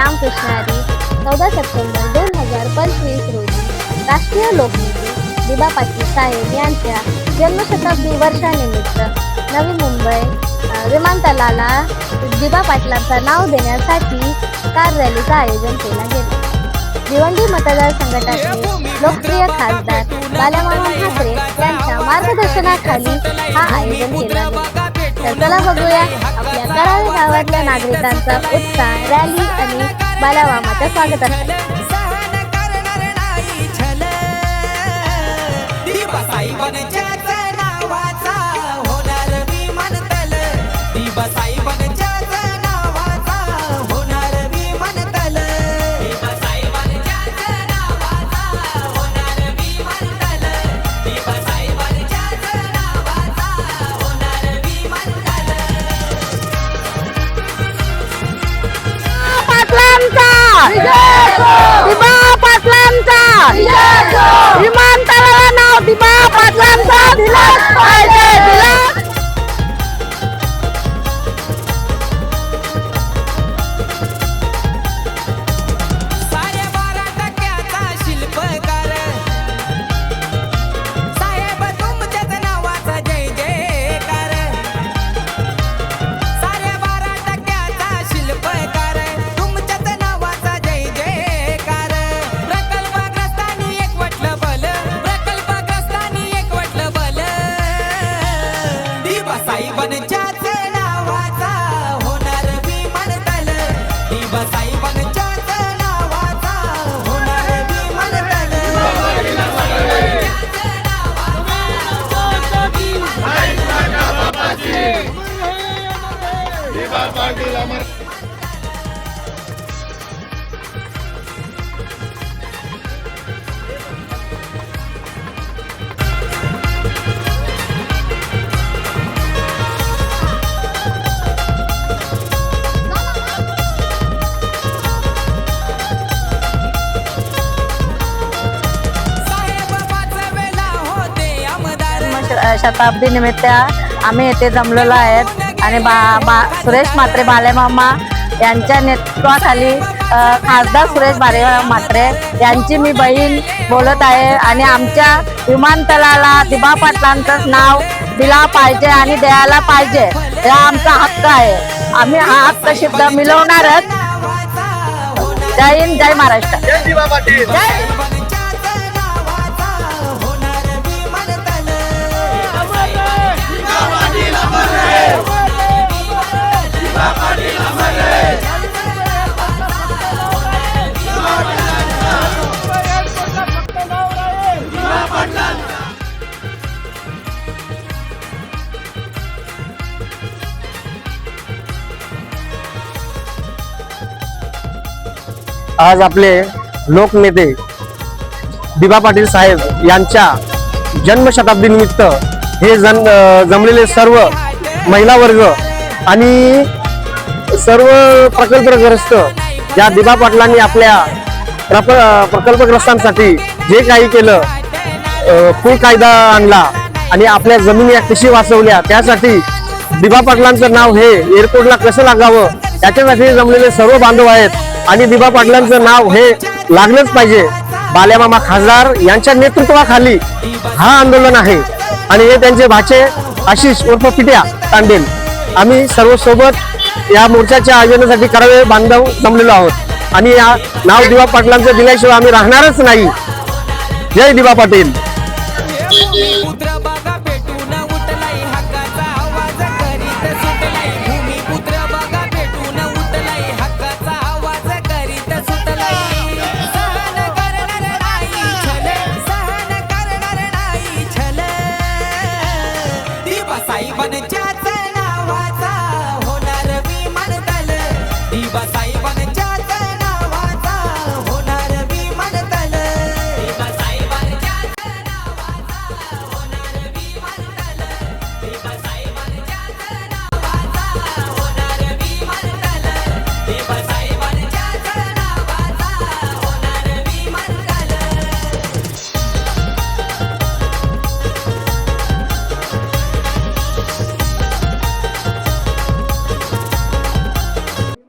रामकृष्ण हरी चौदा सप्टेंबर दोन हजार पंचवीस रोजी राष्ट्रीय लोकनेते दिबा पाटील साहेब यांच्या जन्मशताब्दी वर्षानिमित्त नवी मुंबई विमानतळाला दिबा पाटलांचं नाव देण्यासाठी कार रॅलीचं आयोजन केलं गेलं. भिवंडी मतदारसंघाचे लोकप्रिय खासदार बालामामा ठाकरे यांच्या मार्गदर्शनाखाली हा आयोजन केला गेला. तर चला बघूया आपल्या करावे गावातल्या नागरिकांचा उत्साह रॅली आणि बालामामाच्या स्वागतासाठी दिबा पाटलांचा! होते आमदार. शताब्दी निमित्त आम्ही येथे जमलेलो आहेत. आणि बा बा सुरेश म्हात्रे बालेमामा यांच्या नेतृत्वाखाली खासदार सुरेश बाले म्हात्रे यांची मी बहीण बोलत आहे. आणि आमच्या विमानतळाला दिबा पाटलांचंच नाव दिला पाहिजे आणि द्यायला पाहिजे. हा आमचा हक्क आहे. आम्ही हा हक्क सिद्ध मिळवणारच. जय हिंद जय महाराष्ट्र. जय आज आपले लोकनेते दिबा पाटील साहेब यांच्या जन्मशताब्दीनिमित्त हे जन जमलेले सर्व महिला वर्ग आणि सर्व प्रकल्पग्रस्त ज्या दिबा पाटलांनी आपल्या प्रप प्रकल्पग्रस्तांसाठी जे काही केलं कुल कायदा आणला आणि आपल्या जमिनी कशी वाचवल्या त्यासाठी दिबा पाटलांचं नाव हे एअरपोर्टला कसं लागावं त्याच्यासाठी जमलेले सर्व बांधव आहेत. आणि दिबा पाटलांचं नाव हे लागलंच पाहिजे. बाल्यामामा खासदार यांच्या नेतृत्वाखाली हा आंदोलन आहे. आणि हे त्यांचे भाचे आशिष उर्फ पिट्या तांडेल. आम्ही सर्व सोबत या मोर्चाच्या आयोजनासाठी करावे बांधव जमलेलो आहोत. आणि या नाव दिवा पाटलांचं दिल्याशिवाय आम्ही राहणारच नाही. जय दिवा पाटील.